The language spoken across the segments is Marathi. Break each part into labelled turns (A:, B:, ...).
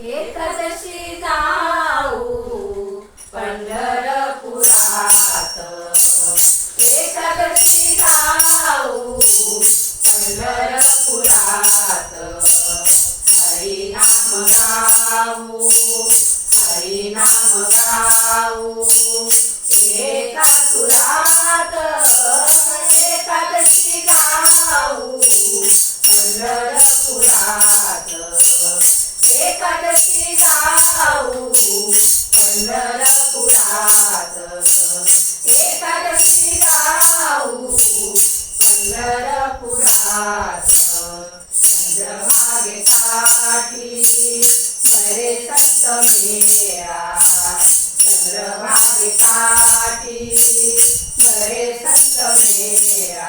A: एकदशी जाऊ पंढरपुरात. एकदशी जाऊ पंढरपुरात. हरी नाम गाऊ हरी नाम गाऊ. एका सुरात एकादशी गाऊ पाठी मरे संत मेरा चंद्रमा पाठी मरे संत मेरा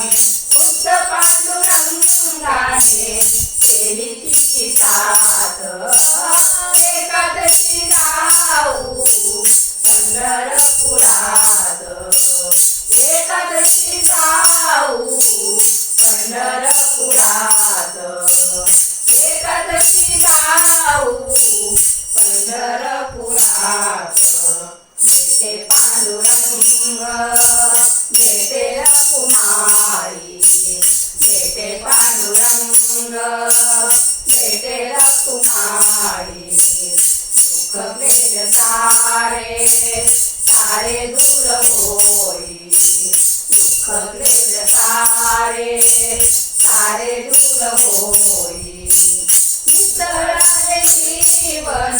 A: मुक्त पांडुरंगाने केली ती साथ एकादशी जाऊ पंढरपुरात एकादशी जाऊ पंढरपुरात एकादशी जाऊ पंढरपुरात पांडुरंग सारे दूर होई दुःख क्लेश सारे सारे दूर होई निसराले जीवन